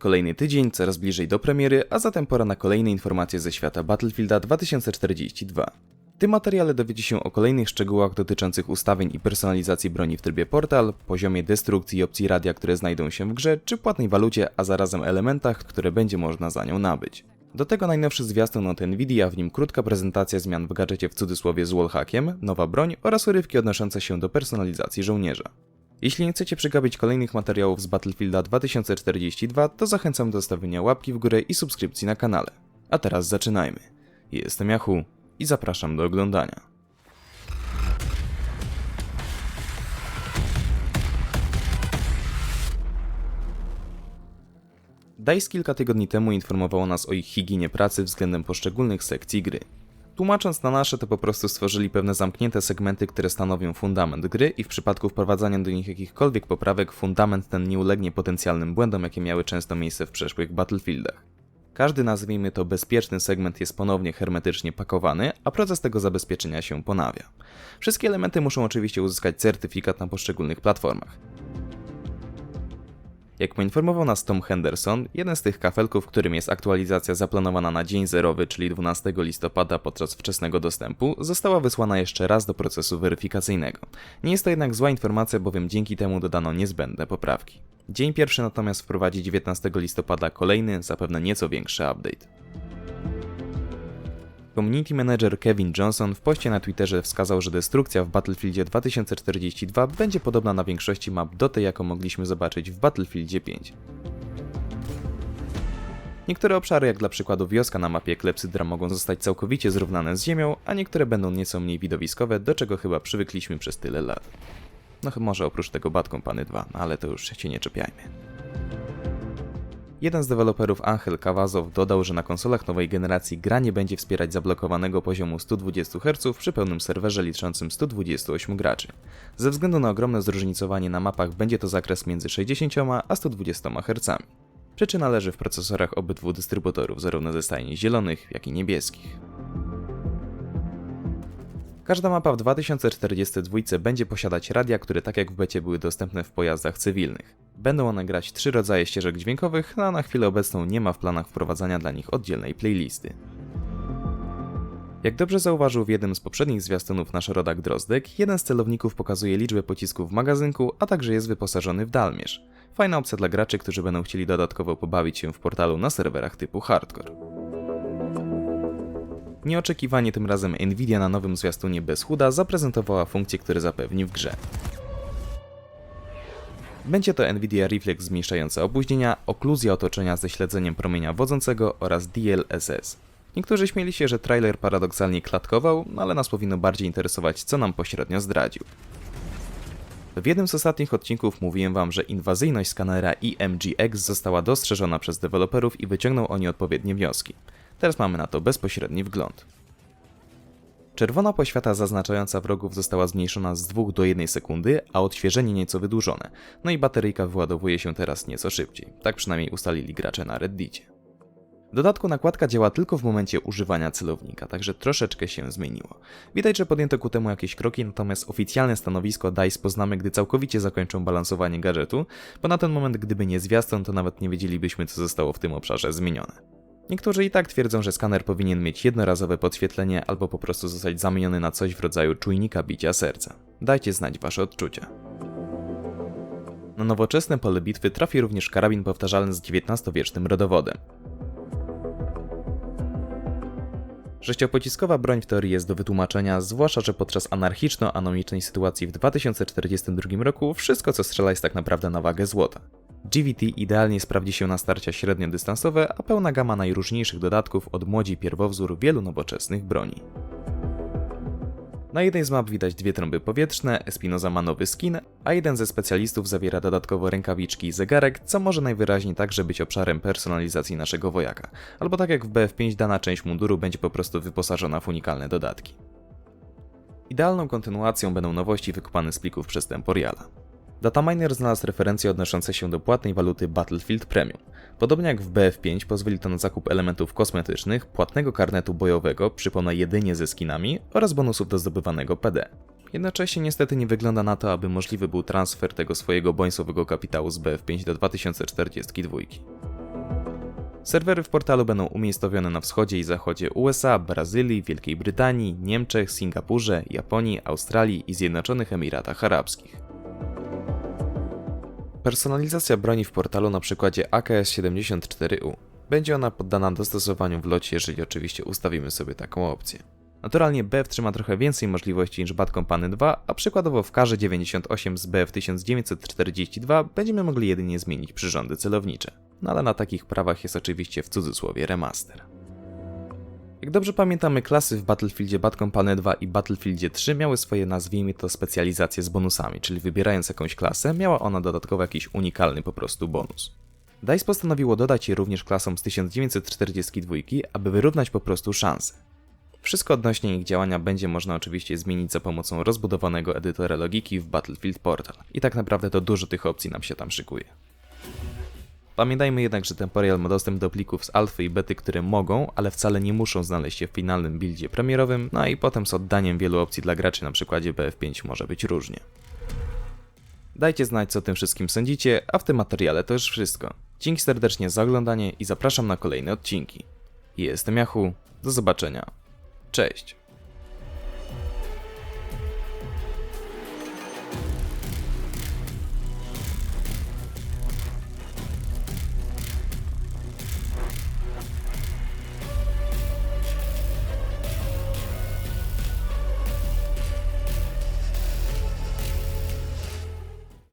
Kolejny tydzień, coraz bliżej do premiery, a zatem pora na kolejne informacje ze świata Battlefielda 2042. W tym materiale dowiecie się o kolejnych szczegółach dotyczących ustawień i personalizacji broni w trybie portal, poziomie destrukcji i opcji radia, które znajdą się w grze, czy płatnej walucie, a zarazem elementach, które będzie można za nią nabyć. Do tego najnowszy zwiastun od Nvidia, w nim krótka prezentacja zmian w gadżecie w cudzysłowie z wallhackiem, nowa broń oraz urywki odnoszące się do personalizacji żołnierza. Jeśli nie chcecie przegapić kolejnych materiałów z Battlefielda 2042, to zachęcam do stawienia łapki w górę i subskrypcji na kanale. A teraz zaczynajmy. Jestem Yahoo i zapraszam do oglądania. DICE kilka tygodni temu informowało nas o ich higienie pracy względem poszczególnych sekcji gry. Tłumacząc na nasze, to po prostu stworzyli pewne zamknięte segmenty, które stanowią fundament gry i w przypadku wprowadzania do nich jakichkolwiek poprawek, fundament ten nie ulegnie potencjalnym błędom, jakie miały często miejsce w przeszłych Battlefieldach. Każdy, nazwijmy to, bezpieczny segment jest ponownie hermetycznie pakowany, a proces tego zabezpieczenia się ponawia. Wszystkie elementy muszą oczywiście uzyskać certyfikat na poszczególnych platformach. Jak poinformował nas Tom Henderson, jeden z tych kafelków, w którym jest aktualizacja zaplanowana na dzień zerowy, czyli 12 listopada podczas wczesnego dostępu, została wysłana jeszcze raz do procesu weryfikacyjnego. Nie jest to jednak zła informacja, bowiem dzięki temu dodano niezbędne poprawki. Dzień pierwszy natomiast wprowadzi 19 listopada kolejny, zapewne nieco większy update. Community Manager Kevin Johnson w poście na Twitterze wskazał, że destrukcja w Battlefieldzie 2042 będzie podobna na większości map do tej, jaką mogliśmy zobaczyć w Battlefieldzie 5. Niektóre obszary, jak dla przykładu wioska na mapie Klepsydra, mogą zostać całkowicie zrównane z ziemią, a niektóre będą nieco mniej widowiskowe, do czego chyba przywykliśmy przez tyle lat. No może oprócz tego Bad Company 2, no ale to już się nie czepiajmy. Jeden z deweloperów Angel Cavazow dodał, że na konsolach nowej generacji gra nie będzie wspierać zablokowanego poziomu 120 Hz przy pełnym serwerze liczącym 128 graczy. Ze względu na ogromne zróżnicowanie na mapach będzie to zakres między 60 a 120 Hz. Przyczyna leży w procesorach obydwu dystrybutorów, zarówno ze stajni zielonych, jak i niebieskich. Każda mapa w 2042 będzie posiadać radia, które tak jak w becie były dostępne w pojazdach cywilnych. Będą one grać trzy rodzaje ścieżek dźwiękowych, a na chwilę obecną nie ma w planach wprowadzania dla nich oddzielnej playlisty. Jak dobrze zauważył w jednym z poprzednich zwiastunów nasz rodak Drozdek, jeden z celowników pokazuje liczbę pocisków w magazynku, a także jest wyposażony w dalmierz. Fajna opcja dla graczy, którzy będą chcieli dodatkowo pobawić się w portalu na serwerach typu hardcore. Nieoczekiwanie tym razem Nvidia na nowym zwiastunie bez chuda zaprezentowała funkcje, które zapewni w grze. Będzie to Nvidia Reflex zmniejszająca opóźnienia, okluzja otoczenia ze śledzeniem promienia wodzącego oraz DLSS. Niektórzy śmieli się, że trailer paradoksalnie klatkował, ale nas powinno bardziej interesować, co nam pośrednio zdradził. W jednym z ostatnich odcinków mówiłem wam, że inwazyjność skanera IMGX została dostrzeżona przez deweloperów i wyciągnął oni odpowiednie wnioski. Teraz mamy na to bezpośredni wgląd. Czerwona poświata zaznaczająca wrogów została zmniejszona z 2 do 1 sekundy, a odświeżenie nieco wydłużone, no i bateryjka wyładowuje się teraz nieco szybciej. Tak przynajmniej ustalili gracze na Reddicie. W dodatku nakładka działa tylko w momencie używania celownika, także troszeczkę się zmieniło. Widać, że podjęto ku temu jakieś kroki, natomiast oficjalne stanowisko DICE poznamy, gdy całkowicie zakończą balansowanie gadżetu, bo na ten moment gdyby nie zwiastun, to nawet nie wiedzielibyśmy co zostało w tym obszarze zmienione. Niektórzy i tak twierdzą, że skaner powinien mieć jednorazowe podświetlenie albo po prostu zostać zamieniony na coś w rodzaju czujnika bicia serca. Dajcie znać wasze odczucia. Na nowoczesne pole bitwy trafi również karabin powtarzalny z XIX-wiecznym rodowodem. Sześciopociskowa broń w teorii jest do wytłumaczenia, zwłaszcza, że podczas anarchiczno-anomicznej sytuacji w 2042 roku wszystko co strzela jest tak naprawdę na wagę złota. GVT idealnie sprawdzi się na starcia średniodystansowe, a pełna gama najróżniejszych dodatków odmłodzi pierwowzór wielu nowoczesnych broni. Na jednej z map widać dwie trąby powietrzne, Espinoza ma nowy skin, a jeden ze specjalistów zawiera dodatkowo rękawiczki i zegarek, co może najwyraźniej także być obszarem personalizacji naszego wojaka. Albo tak jak w BF5 dana część munduru będzie po prostu wyposażona w unikalne dodatki. Idealną kontynuacją będą nowości wykopane z plików przez Temporiala. Dataminer znalazł referencje odnoszące się do płatnej waluty Battlefield Premium. Podobnie jak w BF5 pozwoli to na zakup elementów kosmetycznych, płatnego karnetu bojowego, przypomnę jedynie ze skinami, oraz bonusów do zdobywanego PD. Jednocześnie niestety nie wygląda na to, aby możliwy był transfer tego swojego bońsowego kapitału z BF5 do 2042. Serwery w portalu będą umiejscowione na wschodzie i zachodzie USA, Brazylii, Wielkiej Brytanii, Niemczech, Singapurze, Japonii, Australii i Zjednoczonych Emiratach Arabskich. Personalizacja broni w portalu na przykładzie AKS-74U. Będzie ona poddana dostosowaniu w locie, jeżeli oczywiście ustawimy sobie taką opcję. Naturalnie BF trzyma trochę więcej możliwości niż Bad Company 2, a przykładowo w karze 98 z BF 1942 będziemy mogli jedynie zmienić przyrządy celownicze. No ale na takich prawach jest oczywiście w cudzysłowie remaster. Jak dobrze pamiętamy, klasy w Battlefieldzie Bad Company 2 i Battlefieldzie 3 miały swoje, nazwijmy to, specjalizacje z bonusami, czyli wybierając jakąś klasę, miała ona dodatkowo jakiś unikalny po prostu bonus. DICE postanowiło dodać je również klasom z 1942, aby wyrównać po prostu szanse. Wszystko odnośnie ich działania będzie można oczywiście zmienić za pomocą rozbudowanego edytora logiki w Battlefield Portal. I tak naprawdę to dużo tych opcji nam się tam szykuje. Pamiętajmy jednak, że Temporal ma dostęp do plików z alfy i bety, które mogą, ale wcale nie muszą znaleźć się w finalnym buildzie premierowym, no i potem z oddaniem wielu opcji dla graczy na przykładzie BF5 może być różnie. Dajcie znać, co o tym wszystkim sądzicie, a w tym materiale to już wszystko. Dzięki serdecznie za oglądanie i zapraszam na kolejne odcinki. Jestem Jachu, do zobaczenia. Cześć.